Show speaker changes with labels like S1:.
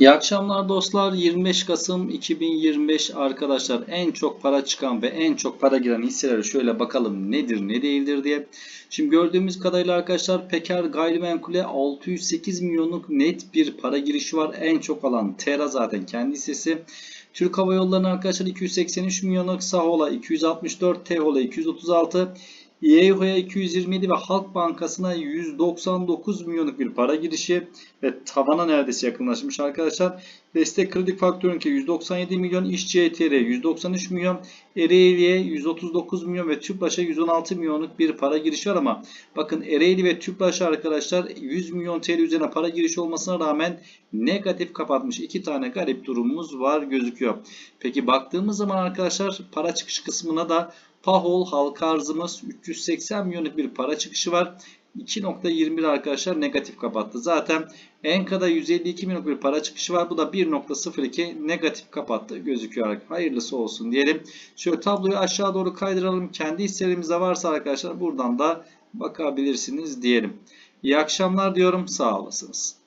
S1: İyi akşamlar dostlar. 25 Kasım 2025 arkadaşlar en çok para çıkan ve en çok para giren hisselere şöyle bakalım nedir ne değildir diye. Şimdi gördüğümüz kadarıyla arkadaşlar Peker Gayrimenkul'e 608 milyonluk net bir para girişi var. En çok alan Tera zaten kendi hissesi. Türk Hava Yolları'na arkadaşlar 283 milyonluk, Sahola 264, Tehola 236, YHO'ya 227 ve Halk Bankası'na 199 milyonluk bir para girişi ve tavana neredeyse yakınlaşmış arkadaşlar. Destek kredi faktörünki 197 milyon, İş CTR 193 milyon, Ereğli'ye 139 milyon ve Tüpraş'a 116 milyonluk bir para girişi var ama bakın Ereğli ve Tüpraş arkadaşlar 100 milyon TL üzerine para girişi olmasına rağmen negatif kapatmış. iki tane garip durumumuz var gözüküyor. Peki baktığımız zaman arkadaşlar para çıkış kısmına da Pahol halka arzımız 380 milyonluk bir para çıkışı var. 2.21 arkadaşlar negatif kapattı. Zaten Enka'da 152 milyonluk bir para çıkışı var. Bu da 1.02 negatif kapattı gözüküyor. Hayırlısı olsun diyelim. Şöyle tabloyu aşağı doğru kaydıralım. Kendi hisselerimizde varsa arkadaşlar buradan da bakabilirsiniz diyelim. İyi akşamlar diyorum. Sağ olasınız.